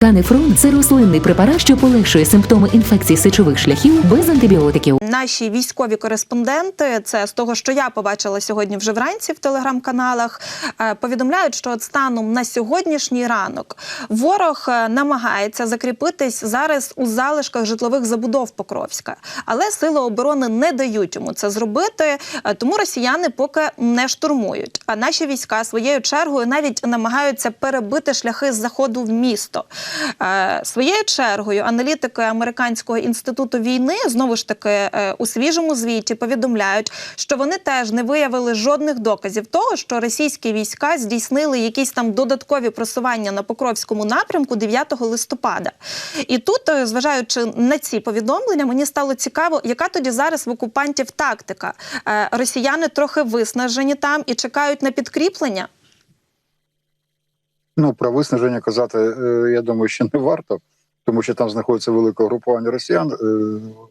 Канефрон це рослинний препарат, що полегшує симптоми інфекцій сечових шляхів без антибіотиків. Наші військові кореспонденти, це з того, що я побачила сьогодні вже вранці в телеграм-каналах, е, повідомляють, що от станом на сьогоднішній ранок ворог е, намагається закріпитись зараз у залишках житлових забудов Покровська, але сили оборони не дають йому це зробити, е, тому росіяни поки не штурмують. А наші війська своєю чергою навіть намагаються перебити шляхи заходу в місто. Своєю чергою аналітики американського інституту війни знову ж таки у свіжому звіті повідомляють, що вони теж не виявили жодних доказів того, що російські війська здійснили якісь там додаткові просування на Покровському напрямку 9 листопада. І тут, е, зважаючи на ці повідомлення, мені стало цікаво, яка тоді зараз в окупантів тактика. Е, Росіяни трохи виснажені там і чекають на підкріплення. Ну, про виснаження казати, е, я думаю, що не варто, тому що там знаходиться велике групування росіян. е,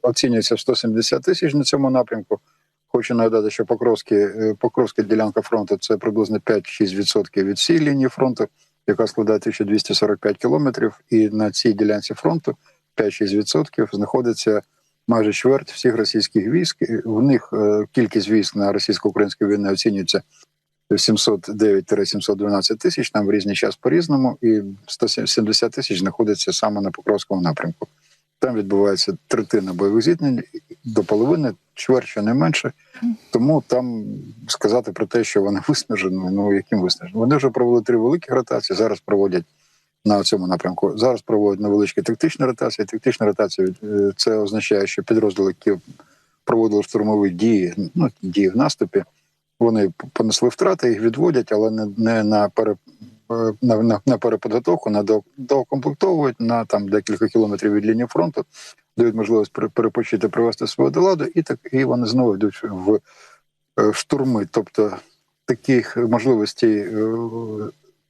Оцінюється в 170 тисяч на цьому напрямку. Хочу нагадати, що Покровські, е, Покровська ділянка фронту це приблизно 5-6% від всієї лінії фронту, яка складає 1245 кілометрів. І на цій ділянці фронту 5-6% знаходиться майже чверть всіх російських військ. В них е, кількість військ на російсько-українській війні оцінюється 709-712 тисяч, там в різний час по-різному, і 170 тисяч знаходиться саме на Покровському напрямку. Там відбувається третина бойових зіткнень до половини, чверть що не менше. Тому там сказати про те, що вони виснажені, ну яким виснажені? Вони вже провели три великі ротації, зараз проводять на цьому напрямку. Зараз проводять невеличкі тактичні ротації. Тактична ротація е, це означає, що підрозділи, які проводили штурмові дії, ну дії в наступі, вони понесли втрати, їх відводять, але не, не на пере е, на, на, на переподготовку, на до- доукомплектовують на там декілька кілометрів від лінії фронту, дають можливість пере- перепочити, привести свого до ладу, і так і вони знову йдуть в, е, в штурми. Тобто таких можливостей, е,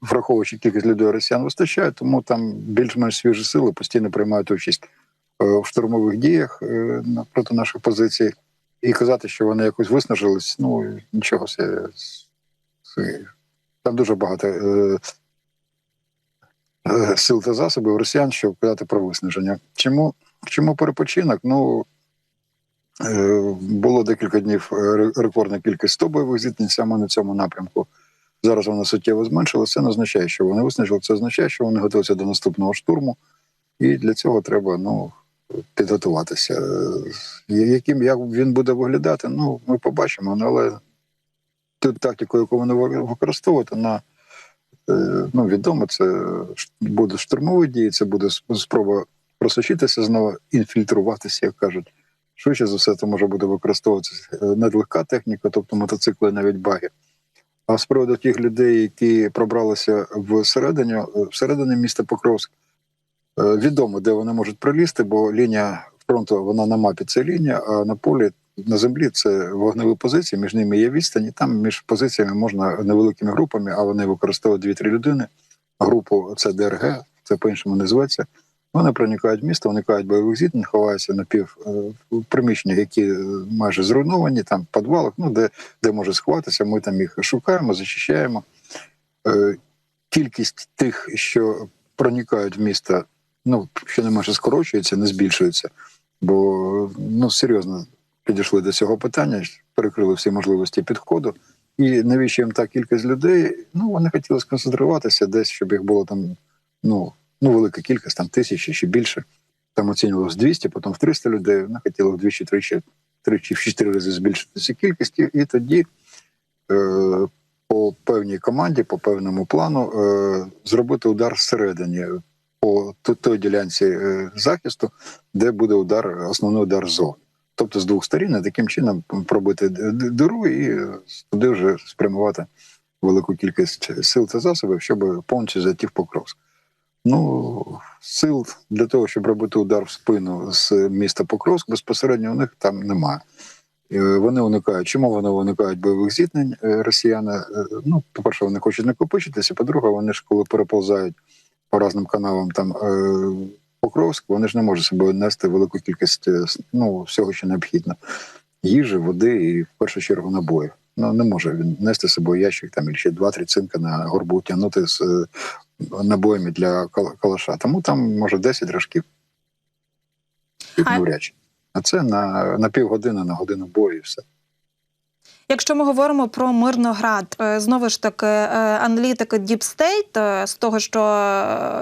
враховуючи кількість людей росіян, вистачає, тому там більш-менш свіжі сили постійно приймають участь в штурмових діях проти наших позицій. І казати, що вони якось виснажились, ну нічого це, це там дуже багато е, е, сил та засобів росіян, щоб казати про виснаження. Чому, чому перепочинок? Ну е, було декілька днів е, рекордна кількість 100 бойових зіткнень саме на цьому напрямку. Зараз вона суттєво зменшилася. Це не означає, що вони виснажили. Це означає, що вони готуються до наступного штурму, і для цього треба ну підготуватися. Е, Яким як він буде виглядати, ну ми побачимо. Ну, Але ту тактику, яку вони ви- використовують, вона е, ну, відомо, це буде штурмові дії, це буде спроба просочитися знову, інфільтруватися, як кажуть. Швидше за все, це може буде використовуватися е, надлегка техніка, тобто мотоцикли, навіть баги. А з приводу тих людей, які пробралися всередині, всередині міста Покровськ, відомо, де вони можуть пролізти, бо лінія фронту вона на мапі це лінія, а на полі на землі це вогневі позиції. Між ними є відстань, і там між позиціями можна невеликими групами, а вони використовують дві-три людини. Групу це ДРГ, це по-іншому називається. Вони проникають в місто, уникають бойових зіткнень, ховаються на пів е, в приміщеннях, які е, майже зруйновані, там в підвалах, ну де, де може сховатися. Ми там їх шукаємо, зачищаємо. Е, Кількість тих, що проникають в місто, ну що не менше скорочується, не збільшується. Бо ну серйозно підійшли до цього питання, перекрили всі можливості підходу. І навіщо їм та кількість людей? Ну вони хотіли сконцентруватися десь, щоб їх було там ну, ну велика кількість, там тисячі чи більше. Там оцінювалось 200, потім в 300 людей. Вони хотіли вдвічі, тричі, тричі, в чотири рази збільшити цю кількість, і, тоді е, по певній команді, по певному плану е, зробити удар всередині по той ділянці е, захисту, де буде удар, основний удар ззовні. Тобто з двох сторін, таким чином пробити диру і е, туди вже спрямувати велику кількість сил та засобів, щоб повністю зайти в Покровськ. Ну, сил для того, щоб робити удар в спину з міста Покровськ, безпосередньо у них там немає. Е, Вони уникають. Чому вони уникають бойових зіткнень росіяни? Ну, по-перше, вони хочуть накопичитися. По-друге, вони ж коли переповзають по різним каналам там е, Покровськ, вони ж не можуть собою нести велику кількість е, ну, всього, що необхідно. Їжі, води і в першу чергу набоїв. Ну не може він нести з собою ящик там ще два-три цинка на горбу тягнути з е, набоями для калаша. Тому там може 10 рожків. А- А це на, на півгодини, на годину бою і все. Якщо ми говоримо про Мирноград, е, знову ж таки, е, аналітики Deep State, е, з того, що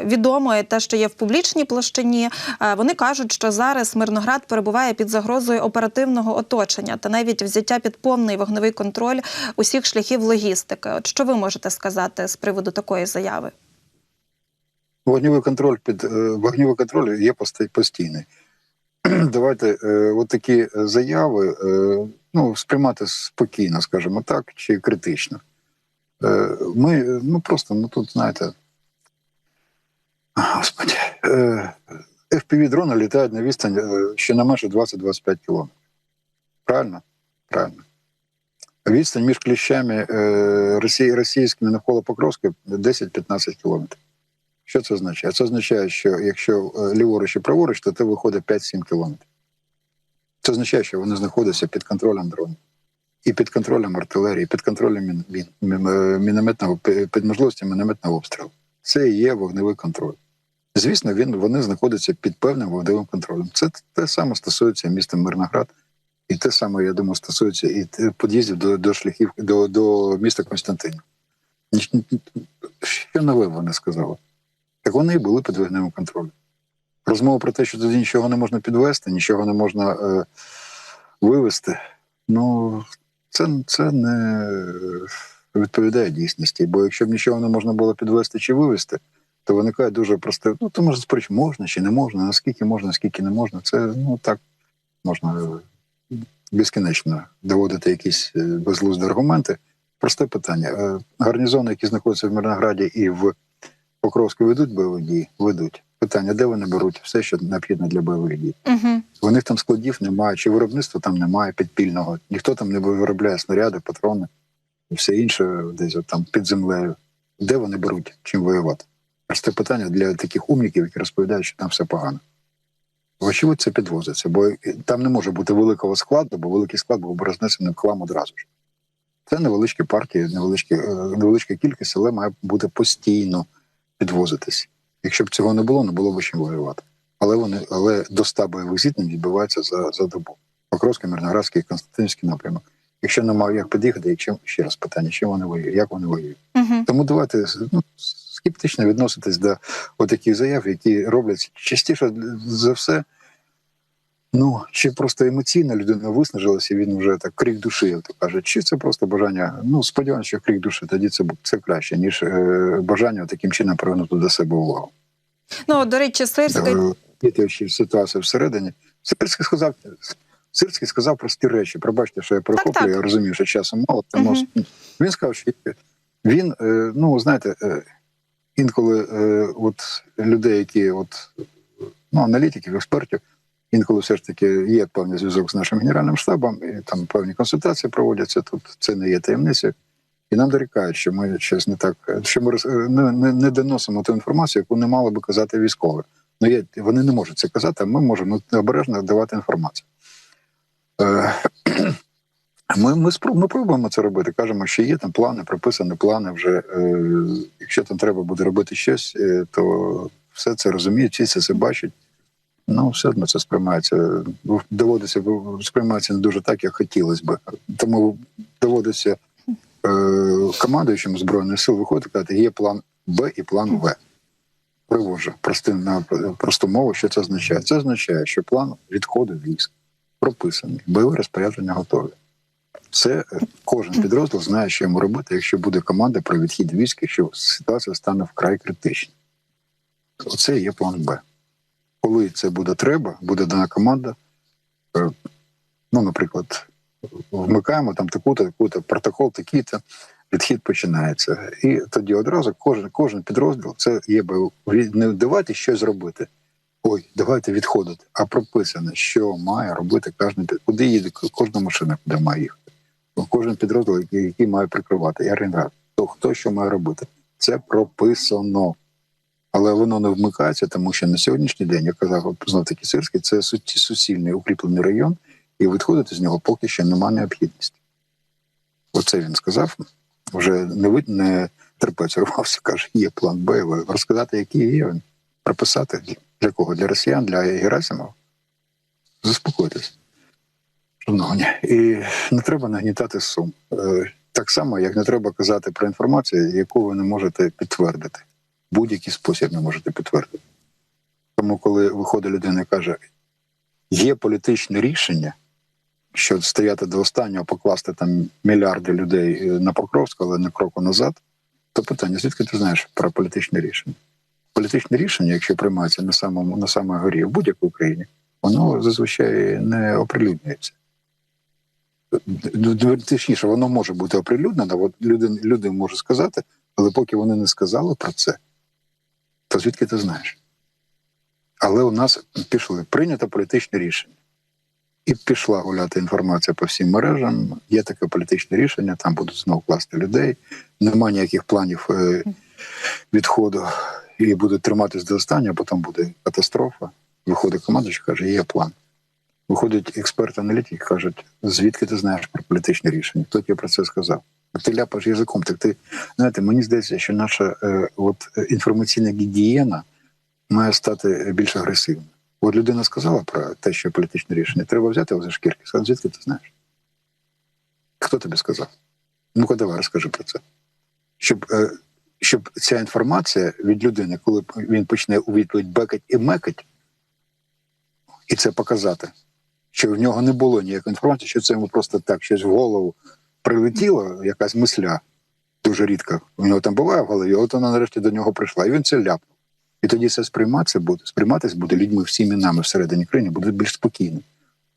відомо, і те, що є в публічній площині, вони кажуть, що зараз Мирноград перебуває під загрозою оперативного оточення та навіть взяття під повний вогневий контроль усіх шляхів логістики. От що ви можете сказати з приводу такої заяви? Вогневий контроль під вогневий контроль є постійний. Давайте от такі заяви ну, сприймати спокійно, скажімо так, чи критично. Е, Ми ну просто ну тут знаєте. Господи, е, fpv дрони літають на відстань е, щонайменше 20-25 кілометрів. Правильно? Правильно. Відстань між кліщами росій, російськими навколо Покровська 10-15 кілометрів. Що це означає? Це означає, що якщо ліворуч і праворуч, то це виходить 5-7 кілометрів. Це означає, що вони знаходяться під контролем дронів. І під контролем артилерії, під контролем мін, мін, мін- е, мінометного, під можливістю мінометного обстрілу. Це і є вогневий контроль. Звісно, він, вони знаходяться під певним вогневим контролем. Це те саме стосується міста Мирноград, і те саме, я думаю, стосується і під'їздів до, до шляхів до, до міста Константинів. Що нове вони сказали? Так вони і були під вогневим контролем. Розмова про те, що туди нічого не можна підвести, нічого не можна е, вивести. Ну, це, це не відповідає дійсності. Бо якщо б нічого не можна було підвести чи вивести, то виникає дуже просте. Ну, то можна спроч, можна чи не можна, наскільки можна, наскільки не можна. Це ну так можна безкінечно доводити якісь е, безглузді аргументи. Просте питання. Е, Гарнізони, які знаходяться в Мирнограді і в Покровську ведуть бойові дії? Ведуть. Питання, де вони беруть все, що необхідно для бойових дій. Угу. У них там складів немає, чи виробництва там немає підпільного. Ніхто там не виробляє снаряди, патрони і все інше десь от там під землею. Де вони беруть чим воювати? Просте питання для таких умників, які розповідають, що там все погано. Вочевидь, це підвозиться, бо там не може бути великого складу, бо великий склад був би рознесений в хлам одразу ж. Це невеличкі партії, невеличкі, е, невеличка кількість, але має бути постійно підвозитись. Якщо б цього не було, не було б чим воювати. Але вони, але до 100 бойових зіткнень відбувається за, за добу. Покровський, Мирноградський, Константинівський напрямок. Якщо немає як під'їхати, і чим ще раз питання, чим вони воюють, як вони воюють. Угу. Тому давайте ну, скептично відноситись до таких заяв, які роблять частіше за все. Ну, чи просто емоційно людина виснажилася, і він вже так крик душі, як то каже, чи це просто бажання. Ну, сподіваюся, що крик душі тоді це, це краще, ніж е, бажання таким чином привернути до себе увагу. Ну, до речі, Сирський Е, Пітаючи всередині, Сирський сказав, Сирський сказав прості речі. Пробачте, що я прохоплюю, я розумію, що часу мало. Тому Мгм. він сказав, що він, е, ну знаєте, е, інколи е, от людей, які от ну, аналітиків, експертів, інколи все ж таки є певний зв'язок з нашим генеральним штабом, і там певні консультації проводяться. Тут це не є таємницею. І нам дорікають, що ми щось не так, що ми не, не, не доносимо ту інформацію, яку не мали би казати військові. Ну, є, вони не можуть це казати, а ми можемо обережно давати інформацію. Е, ми, ми, спроб, ми пробуємо це робити. Кажемо, що є там плани, прописані плани вже. Е, якщо там треба буде робити щось, е, то все це розуміють, всі це, це бачать. Ну, все одно це сприймається. Доводиться сприймається не дуже так, як хотілося би. Тому доводиться е, командуючим збройних сил виходити казати, є план Б і план В. Привожу простим на просту мову, що це означає. Це означає, що план відходу військ прописаний, бойове розпорядження готові. Це е, кожен підрозділ знає, що йому робити, якщо буде команда про відхід військ, якщо ситуація стане вкрай критичною. Оце є план Б. Коли це буде треба, буде дана команда. е, Ну, наприклад, вмикаємо там таку-то, таку-то, протокол такий-то, відхід починається. І тоді одразу кожен, кожен підрозділ це є Ві- не давайте щось зробити. Ой, давайте відходити. А прописано, що має робити кожен куди їде кожна машина, куди має їхати. Кожен підрозділ, який, має прикривати. Я рейнгар. То хто що має робити? Це прописано. Але воно не вмикається, тому що на сьогоднішній день, як казав знов таки Сирський, це суцільний укріплений район, і відходити з нього поки що немає необхідності. Оце він сказав. Вже не, ви- не, терпець рвався, каже, є план Б. Розказати, який є він. Прописати для кого? Для росіян, для Герасимова? Заспокойтесь. І не треба нагнітати сум. Е, Так само, як не треба казати про інформацію, яку ви не можете підтвердити. Будь-який спосіб не можете підтвердити. Тому, коли виходить людина і каже, є політичне рішення, що стояти до останнього, покласти там мільярди людей е, на Покровську, але не кроку назад, то питання: звідки ти знаєш про політичне рішення? Політичне рішення, якщо приймається на самому на самій горі в будь-якій Україні, воно зазвичай не оприлюднюється. Точніше, воно може бути оприлюднено, люди, люди можуть сказати, але поки вони не сказали про це, то звідки ти знаєш? Але у нас пішли прийнято політичне рішення. І пішла гуляти інформація по всім мережам. Є таке політичне рішення, там будуть знову класти людей. Нема ніяких планів е, відходу і будуть триматись до останнього, а потім буде катастрофа. Виходить команда, що каже, є план. Виходять експерти-аналітики, кажуть, звідки ти знаєш про політичне рішення? Хто тобі про це сказав? Ти ляпаєш язиком. Так ти знаєте, мені здається, що наша е, от е, інформаційна гігієна має стати більш агресивною. От людина сказала про те, що політичне рішення, треба взяти його за шкірки. Сказати, звідки ти знаєш? Хто тобі сказав? Ну-ка, давай розкажи про це. Щоб, е, щоб ця інформація від людини, коли він почне у відповідь бекать і мекать, і це показати, що в нього не було ніякої інформації, що це йому просто так щось в голову прилетіло, якась мисля дуже рідко. У нього там буває в голові, от вона нарешті до нього прийшла, і він це ляпнув. І тоді це сприйматися буде, сприйматись буде людьми всіми нами всередині країни, буде більш спокійно.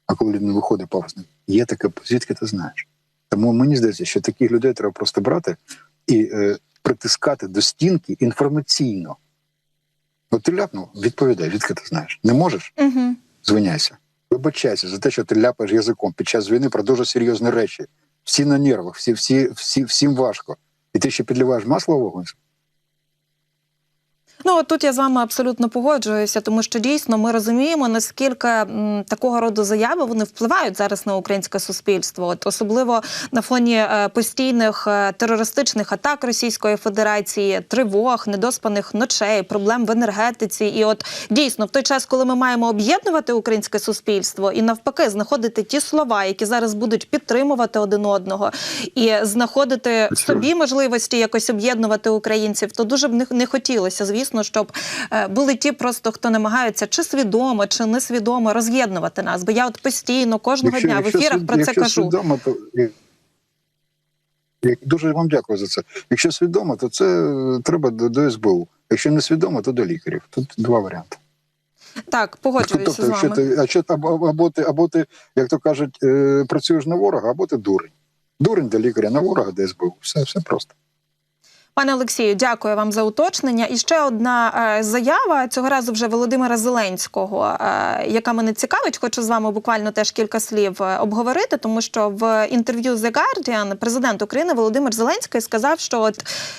А коли людина виходить пафосно, є таке, звідки ти знаєш? Тому мені здається, що таких людей треба просто брати і е, притискати до стінки інформаційно. От ти ляпнув, відповідай, звідки ти знаєш. Не можеш? Угу. Звиняйся. Вибачайся за те, що ти ляпаєш язиком під час війни про дуже серйозні речі. Всі на нервах, всі, всі, всі, всім важко. І ти ще підливаєш масло в вогонь. Ну от тут я з вами абсолютно погоджуюся, тому що дійсно ми розуміємо, наскільки м, такого роду заяви вони впливають зараз на українське суспільство, от особливо на фоні е, постійних е, терористичних атак Російської Федерації, тривог, недоспаних ночей, проблем в енергетиці. І от дійсно, в той час, коли ми маємо об'єднувати українське суспільство і навпаки знаходити ті слова, які зараз будуть підтримувати один одного, і знаходити собі можливості якось об'єднувати українців, то дуже б не, не хотілося, звісно, щоб е, були ті, просто хто намагаються чи свідомо, чи несвідомо роз'єднувати нас. Бо я от постійно кожного дня в ефірах свід- про це якщо кажу. Свідомо, то дуже вам дякую за це. Якщо свідомо, то це е, треба до, до СБУ. Якщо не свідомо, то до лікарів. Тут два варіанти. Так, погоджуюся Тобто, з якщо вами. ти, а що, або, або ти, або ти, як то кажуть, е, працюєш на ворога, або ти дурень. Дурень до лікаря, на ворога до СБУ. Все, все просто. Пане Олексію, дякую вам за уточнення. І ще одна е, заява цього разу вже Володимира Зеленського, е, яка мене цікавить. Хочу з вами буквально теж кілька слів е, обговорити, тому що в інтерв'ю The Guardian президент України Володимир Зеленський сказав, що от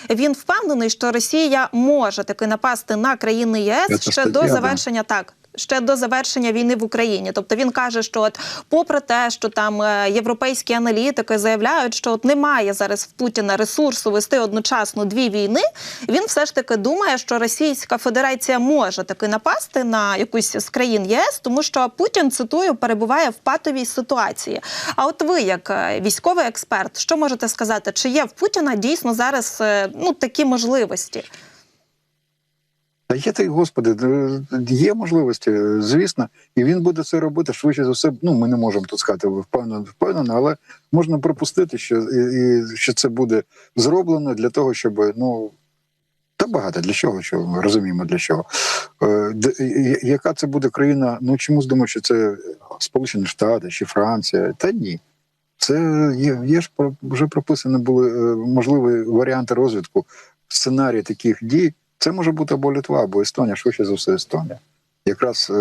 він впевнений, що Росія може таки напасти на країни ЄС Це ще стаття, до да. завершення так. Ще до завершення війни в Україні, тобто він каже, що от, попри те, що там е, європейські аналітики заявляють, що от немає зараз в Путіна ресурсу вести одночасно дві війни, він все ж таки думає, що Російська Федерація може таки напасти на якусь з країн ЄС, тому що Путін цитую перебуває в патовій ситуації. А от ви, як е, військовий експерт, що можете сказати, чи є в Путіна дійсно зараз е, ну такі можливості? Та є ти, господи, е, є можливості, звісно, і він буде це робити швидше за все. Ну, ми не можемо тут сказати впевнено, впевнено, але можна припустити, що і, що це буде зроблено для того, щоб ну. Та багато для чого, що ми розуміємо для чого. Е, яка це буде країна? Ну чомусь думаю, що це Сполучені Штати чи Франція. Та ні. Це є, є ж вже прописані були е, можливі варіанти розвитку, сценарії таких дій. Це може бути або Литва, або Естонія, швидше за все Естонія. Якраз е,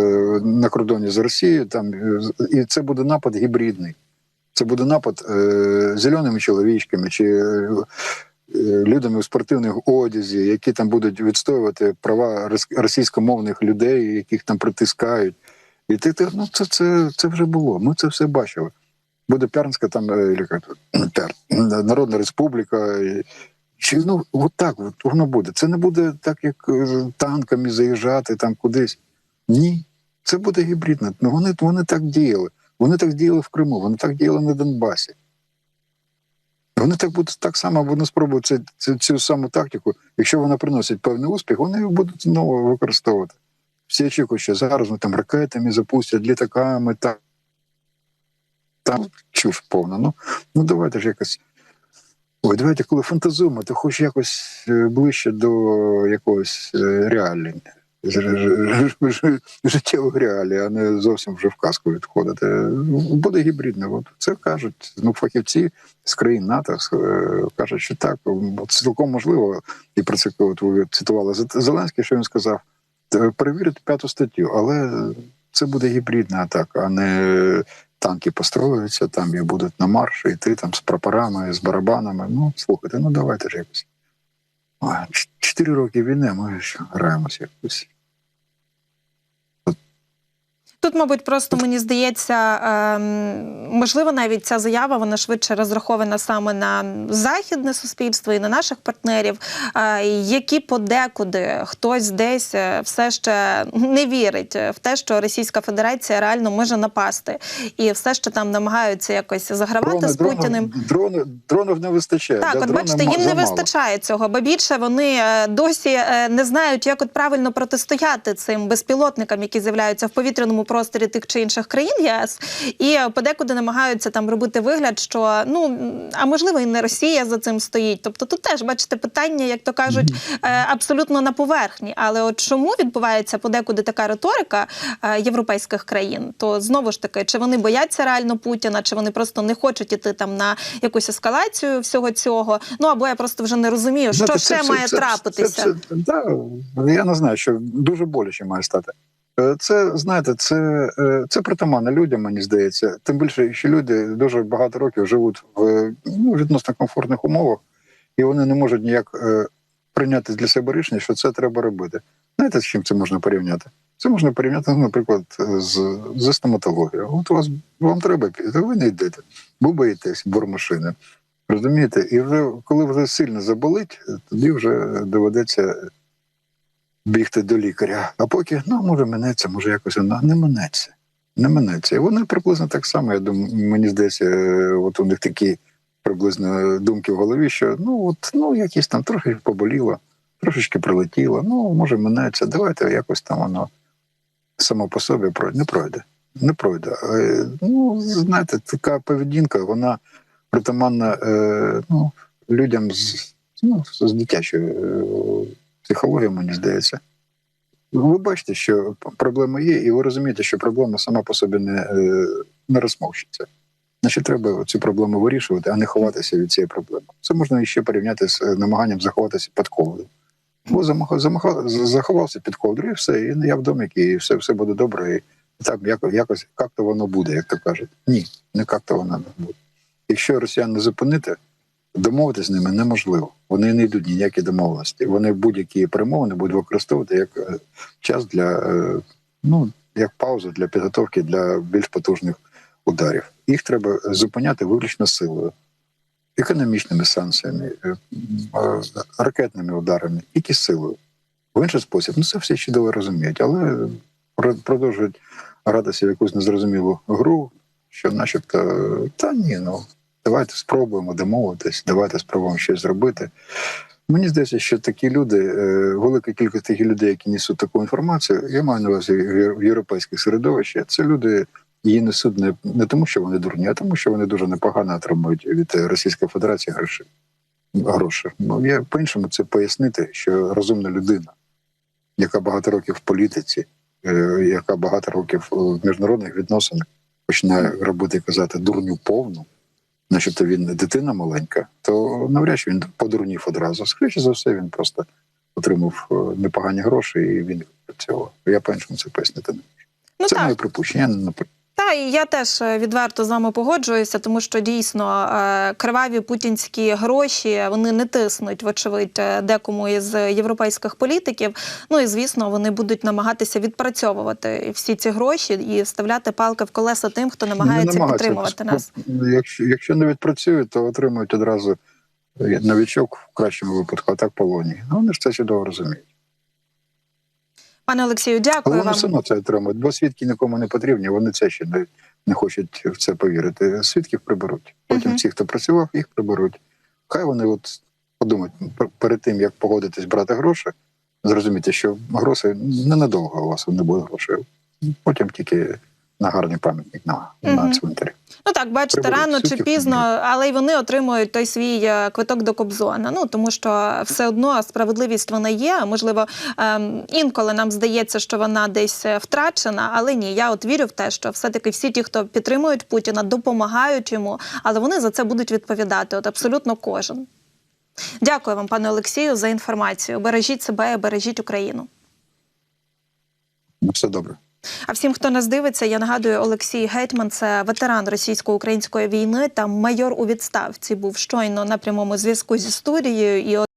на кордоні з Росією, там е, і це буде напад гібридний. Це буде напад е, зеленими чоловічками чи е, людьми у спортивних одязі, які там будуть відстоювати права російськомовних людей, яких там притискають. І ти, ти ну це, це, це вже було. Ми це все бачили. Буде Пярнська там е, Народна Республіка, Чи ну от так от воно буде? Це не буде так, як е, танками заїжджати там кудись. Ні, це буде гібридно. Ну вони, вони так діяли. Вони так діяли в Криму, вони так діяли на Донбасі. Вони так будуть так само вони спробують це, це, цю саму тактику. Якщо вона приносить певний успіх, вони їх будуть знову використовувати. Всі очікують, що зараз ми там ракетами запустять, літаками, так. Там чуш повна. Ну, ну давайте ж якось. Ой, давайте, коли фантазуємо, то хоч якось е, ближче до якогось реалії, ж- ж- ж- ж- життєвих реалій, а не зовсім вже в казку відходити. Буде гібридно. Це кажуть ну, фахівці з країн НАТО е, кажуть, що так, цілком можливо, і про це от ви цитували Зе- Зеленський, що він сказав, перевірити п'яту статтю, але це буде гібридна атака, а не танки построюються там і будуть на марші йти там з прапорами, з барабанами. Ну, слухайте, ну давайте ж якось. Чотири роки війни, ми ж граємося якось. Тут, мабуть, просто мені здається, ем, можливо, навіть ця заява вона швидше розрахована саме на західне суспільство і на наших партнерів, е, які подекуди хтось десь е, все ще не вірить в те, що Російська Федерація реально може напасти, і все ще там намагаються якось загравати з Путіним. дрони, дронів не вистачає. Так, от бачите, їм не вистачає цього, бо більше вони е, досі не знають, як от правильно протистояти цим безпілотникам, які з'являються в повітряному просторі тих чи інших країн ЄС, і подекуди намагаються там робити вигляд, що ну а можливо і не Росія за цим стоїть. Тобто тут теж бачите питання, як то кажуть, е, абсолютно на поверхні. Але от чому відбувається подекуди така риторика е, європейських країн? То знову ж таки, чи вони бояться реально Путіна, чи вони просто не хочуть іти там на якусь ескалацію всього цього? Ну або я просто вже не розумію, що Знаєте, ще це- це- має це- трапитися. Це, це, да, я не знаю, що дуже боляче має стати. Е, Це знаєте, це, е, це притаманно людям, мені здається. Тим більше, що люди дуже багато років живуть в ну, відносно комфортних умовах, і вони не можуть ніяк е, прийняти для себе рішення, що це треба робити. Знаєте, з чим це можна порівняти? Це можна порівняти, ну, наприклад, з, з стоматологією. От у вас вам треба піти, ви не йдете, бо боїтесь бормашини. Розумієте? І вже коли вже сильно заболить, тоді вже доведеться бігти до лікаря. А поки ну може минеться, може якось вона не минеться. Не минеться. І вони приблизно так само. Я думаю, мені здається, е, от у них такі приблизно думки в голові, що ну от ну якісь там трохи поболіло, трошечки прилетіло. Ну може минеться. Давайте якось там воно само по собі пройде. Не пройде. Не пройде. Е, Ну, знаєте, така поведінка, вона притаманна е, ну, людям з, ну, з дитячою психологією, мені здається. Ви бачите, що проблема є, і ви розумієте, що проблема сама по собі не, е, не розмовчиться. Значить, треба цю проблему вирішувати, а не ховатися від цієї проблеми. Це можна ще порівняти з е, намаганням заховатися під ковдру. Бо заховався під ковдру, і все, і я в домі, і все, все буде добре. І так якось як то воно буде, як то кажуть. Ні, не як то воно не буде. Якщо росіян не зупинити, домовитися з ними неможливо. Вони не йдуть ніякі домовленості. Вони будь-які перемовини будуть використовувати як е, час для е, ну як паузу для підготовки для більш потужних ударів. Їх треба зупиняти виключно силою, економічними санкціями, е, ракетними ударами, тільки силою. В інший спосіб, ну це всі чудово розуміють, але продовжують гратися в якусь незрозумілу гру, що, начебто, та ні, ну давайте спробуємо домовитись, давайте спробуємо щось зробити. Мені здається, що такі люди, е, велика кількість таких людей, які несуть таку інформацію, я маю на увазі в європейських середовищах, це люди її несуть не, не тому, що вони дурні, а тому, що вони дуже непогано отримують від Російської Федерації гроші. гроші. Ну, я по-іншому це пояснити, що розумна людина, яка багато років в політиці, е, яка багато років в міжнародних відносинах починає робити казати дурню повну, начебто він дитина маленька, то навряд чи він подурнів одразу. Скоріше за все, він просто отримав е, непогані гроші і він працював. Я по-іншому це пояснити не можу. Ну це так. моє припущення. Я не Та і я теж е, відверто з вами погоджуюся, тому що дійсно е, криваві путінські гроші вони не тиснуть, вочевидь, е, декому із європейських політиків. Ну і звісно, вони будуть намагатися відпрацьовувати всі ці гроші і вставляти палки в колеса тим, хто намагається Не підтримувати нас. Якщо, якщо не відпрацюють, то отримують одразу новічок в кращому випадку, а так полонії. Ну, вони ж це чудово розуміють. Пане Олексію, дякую. Але вони все одно це отримують, бо свідки нікому не потрібні, вони це ще не, не хочуть в це повірити. Свідків приберуть. Потім ті, хто працював, їх приберуть. Хай вони от подумають перед тим, як погодитись брати гроші, зрозуміти, що гроші ненадовго у вас не буде грошей. Потім тільки на гарний пам'ятник на, на цвинтарі. Ну так, бачите, Приберуть, рано чи пізно, але й вони отримують той свій е, квиток до Кобзона. Ну тому що все одно справедливість вона є. Можливо, ем, інколи нам здається, що вона десь е, втрачена, але ні, я от вірю в те, що все-таки всі ті, хто підтримують Путіна, допомагають йому, але вони за це будуть відповідати. От абсолютно кожен. Дякую вам, пане Олексію, за інформацію. Бережіть себе, і бережіть Україну. Ну, все добре. А всім, хто нас дивиться, я нагадую, Олексій Гетьман це ветеран російсько-української війни та майор у відставці. Був щойно на прямому зв'язку зі студією. І